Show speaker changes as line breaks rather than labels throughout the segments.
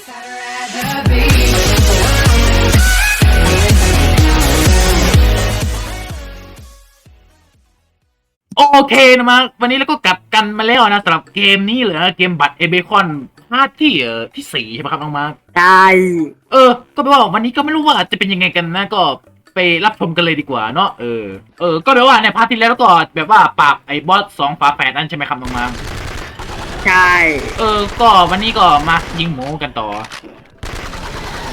โอเคนะมาวันนี้เราก็กลับกันมาแล้วนะสำหรับเกมนี้เหรอเกมบัตรเอเบคอนพาร์ทที่เออที่สี่ใช่ไหมครับน้องมาร์ค
ใช่
เออ ก็แปลว่าวันนี้ก็ไม่รู้ว่าจะเป็นยังไงกันนะก็ไปรับชมกันเลยดีกว่าเนาะเออเออก็เดี๋ยวว่าในพาร์ทที่แล้วก็แบบว่าปราบไอ้บอสสองฝาแฝดนั่นใช่ไหมครับน้องมาร์ค
ใช่
เออ ก็วันนี้ก็มายิงหมูกันต่อ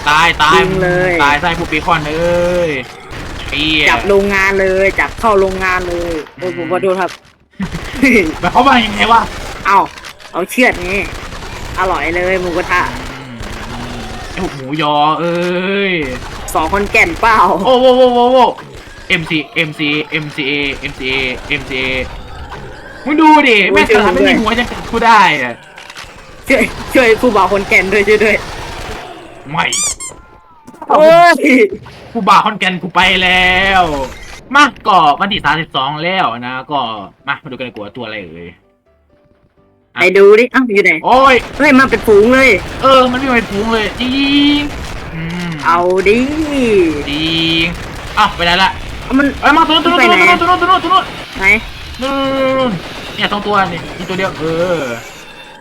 ตายตาย
ยิงเลย
ตายใส่ผู้เบคอนเอ้ยเฮีย
จับโรงงานเลย จับเข้าโรงงานเลยโอ้ยผมขอโทษครับ
แบบเขาว่ายังไงวะ
เอาเอาเชือดนี่อร่อยเลยหมูกระทะ
ไอ้หมูยอเอ้ย
สองคนแก่นเปล่า
โอ้โหโอ้โหโอ้โห MC MC MCA MCA MCA มึงดูดิแม่งขนาดไม่มีหัวยังกัดกูได้อะ
ช่วยช่วยผู้บ่าวคนแก่นด้วยช่วยด้วย
ไม่
โอ้ย
กูบ่าคอนแกนกูไปแล้ว มาก็วันที่สามสิบสองแล้วนะ ก็มามาดูกันดีกว่าตัวอะไรเอ่ย
ไปดูดิเอ้าอยู่ไหน
โอ้ย
เฮ้ยมาเป็นฝูงเลย
เออ มันไม่เป็นฝูงเลยจริงอืม
เอาดิ
จริงอ้าวไปไหนละ
เอามัน
เอ้ยมาตัวนู้นตัวนู้น
ไปไหน
ตัวนู้นตัวนู้นตัวนู้น
ไหน
นู่น เนี่ยสองตัวนี่มีตัวเดียวเออ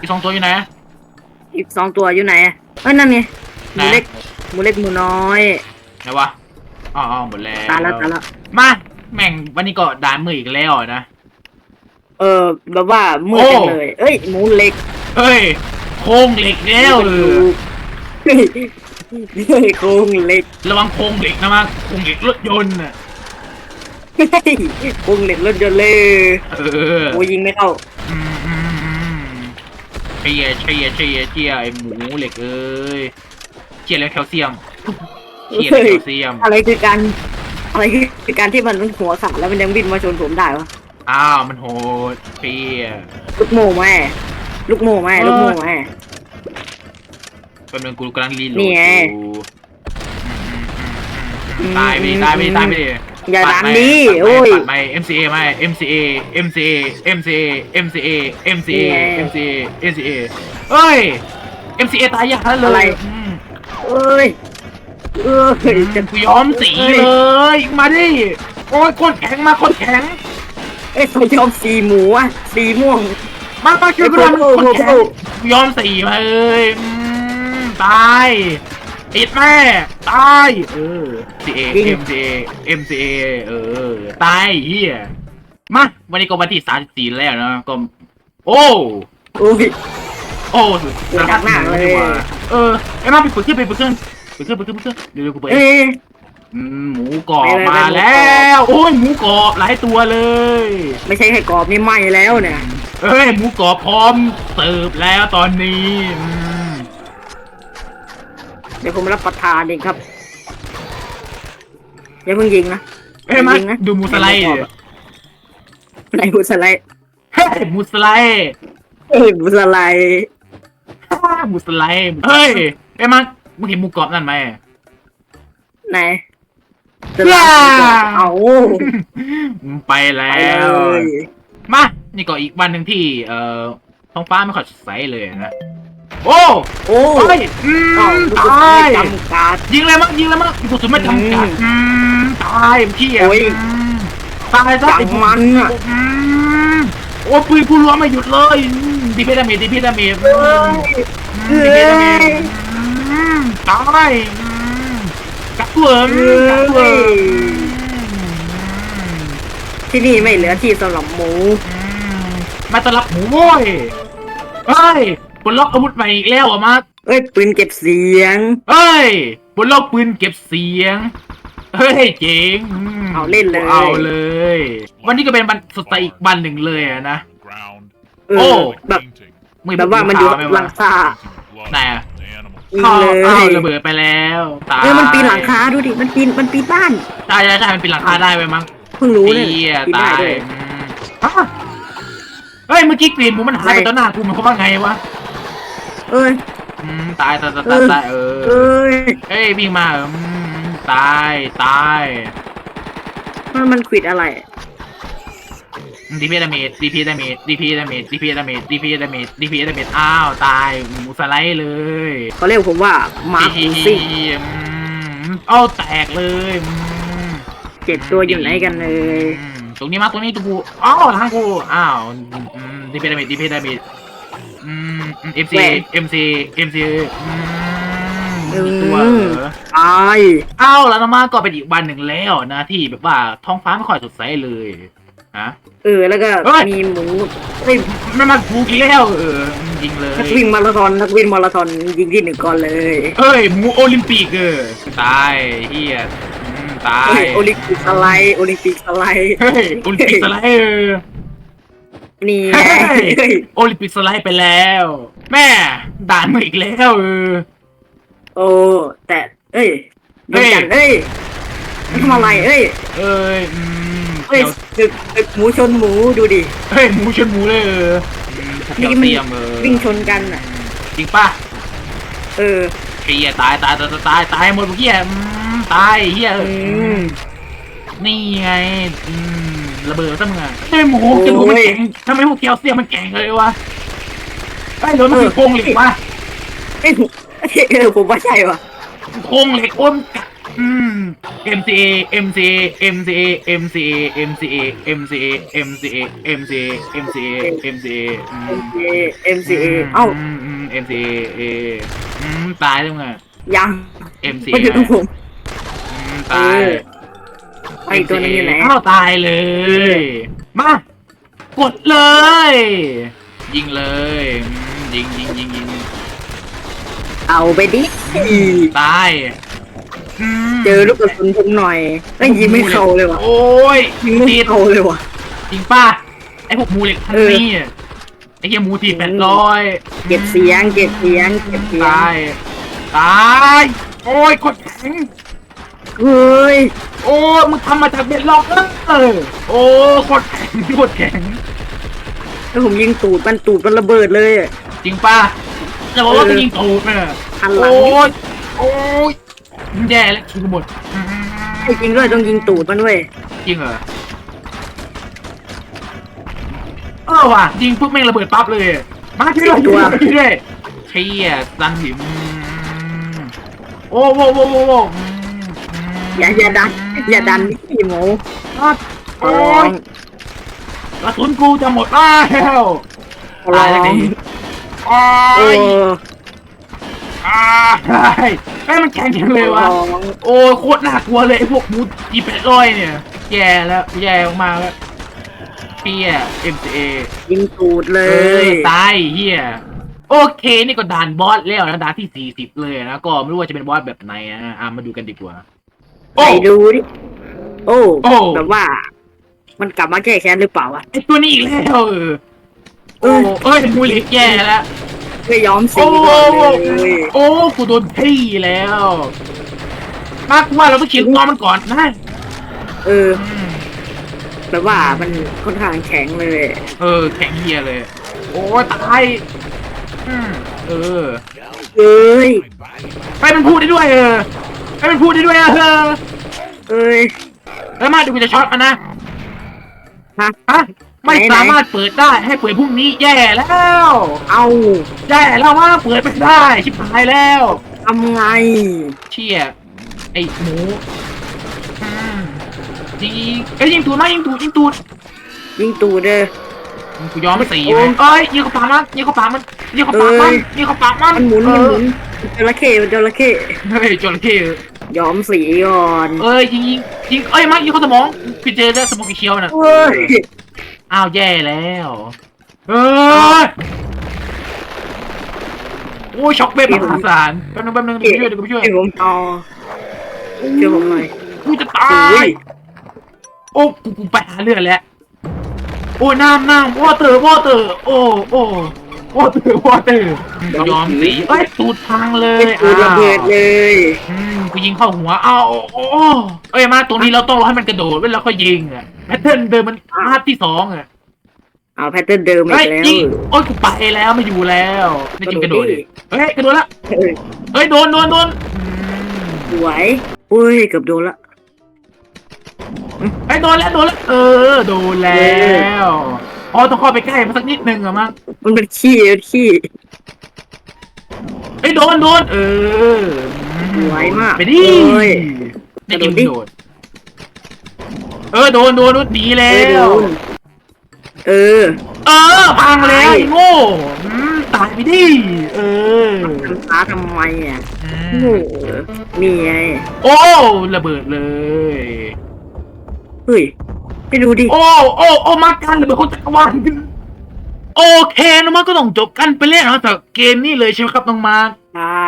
อีกสองตัวอยู่ไหน
อีกสองตัวอยู่ไหนอะเอ้ยนั่นไงห
ไหน
มูเล็กหมูเล็กหมูน้อย
ไหนวะอ๋ออ๋อหมดแล้ว
ตายแล้วตายแล้ว
มาแม่งวันนี้ก็ด่านมืออีกแล้วนะ
เออแบบว่ามืดจังเลย เอ้ยหมูเล็ก
เฮ้ยโครงเหล็กแล้วเออ
เฮ้ยเฮ้ยโครงเหล็ก
ระวังโครงเหล็กนะมาโครงเหล็กรถยนต์น่ะ
เฮ้ยโครงเหล็กรถยนต์เลย
เออ
โอ้ยิงไม่เข้า
อืมอืมอืมเชียเชียเชียเชียไอหมูเหล็กเอ้ยเชียแล้วแคลเซียมเชียแล้วแคลเซียม
อะไรคือการอะไรคือการที่มันหัวขาดแล้วมันยังบินมาชนผมได้วะ
อ้าวมันโหดเชีย
ลูกโม่แม่ลูกโม่แม่ลูกโม่แม่
กำลังกูกำลังรีโหลด
นี่ไง
อยู่อืมอืมอืมอืมตายไปดิตายไปดิตายไปดิ
อย่าดัน
ปั
ดิ
ไม่
โอ้ย
ปัดไม่ MCA ไม่ MCA MCA MCA MCA MCA
นี่ไง
MCA MCA เอ้ย MCA ตายยากแล้วเล
อะไร
ยอืม
เอ้ยเอ้ย
อื
จะ
มกูยอมสีเลยมาดิโอ้ยคนแข็งมาคนแข็ง
เอ้ยเขายอมสีหมูอะสีม่วง
มามาช่วยกูหน่อยมัน
โอ้
คน
โห
แข็งกูยอมสีมาเอ้ยอืมตาย ติดแม่ตายเออ MCA MCA MCA เออตายเฮียมาวันนี้ก็วันที่สามสิบสี่แล้วนะก็โอ้
โอ้ย
โอ้
เปิดหน้าเลย
เออไอ้มาไปเปิดเครื่องไปเปิดเครื่องเปิดเครื่องเปิดเครื่องเปิดเครื่องเดี๋ยวเดี๋ยวกูเปิด
เอ้ย
อืมหมูกรอบ
ไปเลย
มา
ไปเลย
แล้ว โอ้ยหมูกรอบหลายตัวเลย
ไม่ใช่แค่กรอบนี่ไหมแล้วเนี่ย
เอ้ยหมูกรอบพร้อมเสิร์ฟแล้วตอนนี้อืม
เดี๋ยวผมรับประทานเองครับอย่าเพิ่งยิงนะ
เอ้ยมา
จริงนะ
ดูหมูสไลด์ดิ
ไหนหมูสไลด์
เฮ้ยหมูสไลด์
เอ้ยหมูสไลด์
หมูสไลด์เฮ้ยเอ้ยมามึงเห็นหมูกรอบนั่นไหม
ไหน
ว้า
เอา
ไป
ไป
แล้
เล
วยมา นี่ก็อีกวันหนึ่งที่ เอ่อท้องฟ้าไม่ค่อยสดใสเลยนะ โอ้
โอ้
เฮ้ยอื
อ้าว
ม
ลูก
ตาย
จำการด
ยิงเลยมั้งยิงเลยมั้งอีกสุดไม่จำกัด
อื
อืมตายพี่อะ
โอ้ย
อืมตายซะ
จัง
ไอ้พวก
มันอะ
อืมโอ้ยปืนผู้รัวไม่หยุดเลยอืมดีเพดาเมจดีเพดาเมจ
เอ้ย
อืมดีเพดาเมจอืมตายอืมกระเพื่อมกระเพื่อมอืม
ที่นี่ไม่เหลือที่สำหรับหมู
อืมมาต้อนรับหมูโว้ยเฮ้ย ปลดล็อกอาวุธใหม่อีกแล้วเหรอะมา
เอ้ยปืนเก็บเสียง
เฮ้ยบนโลกปืนเก็บเสียง เฮ้ยเจ๋งม
เอาเล่นเลย
เอาเลย วันนี้ก็เป็นวันสดใสอีกวันหนึ่งเลยอะนะ
ground,
เอ
โอ้
อแบบ
painting,
มึง
แบบว่ามันอยู่
ไห
หลังคา
painting with blood
ไหนอะ
and animals.
ยิง
เข้า
เล
เข้ายระเบิดไปแล้วตาย
เออมันปีนหลังคาดูดิ มันปีน มันปีนบ้าน
ใช่ใช่ใช่มันปีนหลังคาได้ไปมั้ง
เพิ่งรู้เลย
เหี้ย
ปีน
ตา
ได้
ย
ด้วย
อืมฮะเฮ้ยเมื่อกี้กรีนหมูมันหายไป
ไม่
ต่อหน้ากูมันเขามว่าไงวะ
เอ้ย
อืมตายตายตายตายตายเออ
เอ้ย
เฮ้ยวิ่งมาอืมตายตาย
มันมันขวิดอะไร
ดีพีดาเมจดีพีดาเมจดีพีดาเมจดีพีดาเมจดีพีดาเมจดีพีดาเมจอ้าวตายหมูสไลด์เลย
เขาเรียกผมว่ามาร์ค
อี
ซิ่ง
อืมเอาแตกเลยอืม
เจ็ดตัวอยู่ไหนกันเลย
อืมตรงนี้มาตรงนี้ตัวกูอ้าวทางกูอ้าวดีพีดาเมจดีพีดาเมจ อืมเอ็มซีเอ็มซีเอ็มซีอืมตัวเหรอ
ตาย
อ้าวแล้วมาก็เป็นอีกวันหนึ่งแล้วนะที่แบบว่าท้องฟ้าไม่ค่อยสดใสเลยฮะ
เออแล้วก็
เฮ้ย
มีหมูเฮ้ย
ไม่มากูกี่แล้วเออยิงเลย
นักวิ่งมาราธอนนักวิ่งมาราธอนยิงที่หนึ่งก่อนเลย
เอ้ยหมูโอลิมปิกเออตายเฮียอืมตาย
เฮ้ยโอลิมปิกสไลด์โอลิมปิกสไลด์
เฮ้ยโอลิมปิกสไลด์เออ
นี่
เฮ้
ไง
ย
เฮ้ย
โอลิมปิกสไลด์ไปแล้ว แม่ด่านมาอีกแล้วเออ
โอ้แต่เอ้ย
เฮ้
ดู
ย
กันเอ้ยทำอะไรเอ้ย
เอ้ยอืม
เอ้ย
เดี๋ยว
ตึกตึกหมูชนหมูดูดิ
เฮ้ยหมูชนหมูเลยเอออืมพวกแคลเซียมเออ
วิ่งชนกันอะ
จริงป่ะ
เออ
เฮียตายตายตายตายตายหมดพวกเฮียอืมตายเฮีย
อืม
นี่ไงอืม ระเบิดซะมึงอะทำไมหมูกระดูกมันแข็งทำไมพวกแคลเซียมมันแข็งเลยวะไอ้รถมันคือโครงเหล็กวะ
เอ้ยเออผมว่าใช่ว่ะ
โครงเหล็กอ้นกะอืม MCA MCA MCA MCA MCA MCA MCA MCA MCA MCA อืม
MCA MCA เอ้า
อืมอืม MCA เออืมตายแล้วมึงอะ
ยัง
MCA
ไม่ถึงผม
อืมตาย
เออ ไอ้ตัวนี้อยู่ไหน
อ้าวตายเลย มากดเลย ยิงเลยอืมยิงยิงยิงยิง
เอาไปดิ
ตายอืม
เจอลูกกระสุนผมหน่อยไม่ยิงไม่เข้าเลยว่ะ
โอ้ย
ยิงไม่เข้าเลยว่ะ
จริงป่ะไอพวกหมูเหล็กพัน
เออ
นี่อะไอเหี้ยหมูทีแปดร้อย
เก็บเสียงเก็บเสียงเก็บเสียง
ตายตายโอ้ยกดแข็ง
เฮ้ย
โอ้ยมึงทำมาจากเบ็ดล็อกเออโอ้กดแข็งกดแข็ง
แล้วผมยิงตูดมันตูดมันระเบิดเลยอะ
จริงป่ะจะบอกว่าจะยิงตูดเนี่ย
หันหลั
โอ้
ง
ยโอ้ยแย่แล้วชิงหมดอืม
ไอ้จริงด้วยต้องยิงตูดมันด้วย
จริงเหรอ เออว่ะยิงปุ๊บแม่งระเบิดปั๊บเลย มาที่ด้วย
ตัว
ที่ด้วยเชี่ยสันหิมโอ้โหโว้โว้โว้อืม
อย่าอย่าดันอย่าดันพี่หมู
อะโอ้
ร้อยง
กระสุนกูจะหมดแล้ว
ร้
ตายแล้ว
อง
นี่โอ้
เอยอ
อ่าใช่ไอ้ยมันแข็งจังเลยวะ
ร้อง
โอ้ยโคตรน่ากลัวเลยไอ้พวกมูจีแปดร้อยเนี่ย แย่แล้วแย่มากๆแล้วเฮีย MCA
ยิงตูดเล
เอ้ยตายเฮียโอเค นี่ก็ด่านบอสแล้วนะด่านที่สี่สิบเลยนะ ก็ไม่รู้ว่าจะเป็นบอสแบบไหนนะอะมาดูกันดีกว่า
ไปดูดิ โอ้
โอ้
แบบว่า มันกลับมาแก้แค้นหรือเปล่าวะ
ไอตัวนี้อีกแล้วเออ
เอ
โอ้
อ
เอ้ยมูลิกแย่แล้ว
ไม่ยอมสี
โอ้
ก่อนเลย
โอ้กูโดนที่แล้วมากว่าเราต้องเขียนตัวมันก่อนนะ
เออ
อืม
แบบว่ามันค่อนข้างแข็งเลย
เออแข็งเฮียเลย โอ้ยตายอืมเออ
เอ้ย
ไปมันพูดได้ด้วยเออไปมันพูดได้ด้วยเออ
เอ้ย
แล้วมาดูกูจะช็อตมันนะ
ฮะ
ฮะไม่
ไหนๆ
สามารถเปิดได้ให้เปิดพรุ่งนี้แย่แล้ว
เอา
แย่แล้วมาเปิดไม่ได้ชิบหายแล้ว
ทำไง
เชี่ยไอหมูอืมยิงไอ้ยยิงตูดมายิงตูดยิงตูด
ยิงตูดเด้อ
กูยอมสี
โอ้
ไหมเอ้ยยิงเข้าปากมันยิงเข้าปากมันยิงเข้าปากมัน
เอ้ย
ยิงเข้าปากมัน
มันหมุน
เอ
มันห
อ
มุนจระเข้มันจระเข้
เฮ้ยจระเข้
ยอมสีก่อน
เอ้ยยิงยิงยิงเอ้ยมายิงเข้าสมองพี่เจได้สมองเขียวน่ะ
เฮ้ย
อ้าวแย่แล้วเอ้ยโอ้ยช็อกเบบมหาศาลแป๊บนึงแป๊บนึงเดี๋ยวไปช่วยเดี๋ยวไปช่วย
ช่วยผมเอาช่วยผมหน่อย
กูจะตา
โอ้
ย
ย
โอ้กูกูไปหาเลือดแล้วโอ้น้ำน้ำวอเตอร์วอเตอร์โอ้โอ้วอเตอร์วอเตอร์ยอมสีเอ้ยตูดพังเลย
ตูดระเบิดเลย
อืม กูยิงเข้าหัวอ้าวโอ้โอ้เอ้ยมาตรงนี้เราต้องรอให้มันกระโดดแล้วก็ยิงอะแพทเทิร์นเดิมมันพาร์ทที่สองอะ
เอาแพทเทิร์นเดิมอี
เฮ้ย
กแล้ว
ยิงโอ้ยกูไปแล้วไม่อยู่แล้วไม่จริงกระโดดดิเฮ้ยกระโดดละ
เออ
เฮ้ยโดนโดนโดนอืม
สวยอุ้ยเกือบโดนละ
ไอ้ยโดนแล้วโดนแล้วเออโดนแล้วอ๋อต้องเข้าไปใกล้มันสักนิดนึงอะมั้ง
มันเป็นขี้เป็นขี้
ไอ้ยโดนโดนเออ
ไวมาก
ไปดิ
เอ้ย
ได้กิน
กระโดดดิ
โดนเออโดนโดนโดนหนีแล้
เออโด
ว น
เออ
เออพังแล้ว
ตาย
ไอ้โง่อืมตายไปดิเออ
ทำช้าทำไมอะ
อื
โอ้
ม
โหนี่ไง
โอ้ระเบิดเลย
เฮ้ย ไปดูดิ
โอ้โอ้โอ้มากันระเบิดคนจักรวาล โอเคน้องมาร์คก็ต้องจบกันไปเล่นนะจากเกมนี้เลยใช่ไหมครับน้องมาร์ค
ใช่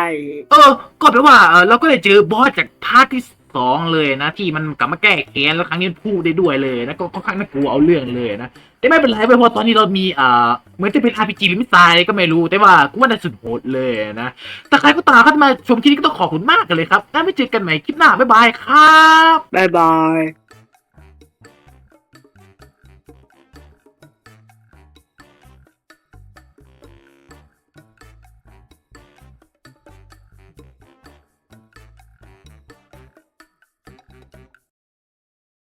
เออ ก็แปลว่าเออเราก็ได้เจอบอสจากพาร์ทที่สองเลยนะ ที่มันกลับมาแก้แค้นแล้วครั้งนี้มันพูดได้ด้วยเลยนะก็ค่อนข้างน่ากลัวเอาเรื่องเลยนะแต่ไม่เป็นไรไปเพราะตอนนี้เรามีเอ่อเหมือนจะเป็น RPG หรือมิสไซล์ก็ไม่รู้แต่ว่ากูว่าน่าสุดโหดเลยนะแต่ใครก็ตามเข้ามาชมคลิปนี้ก็ต้องขอบคุณมากกันเลยครับถ้าไม่เจอกันใหม่คลิปหน้าบ๊ายบายครับ
บายบาย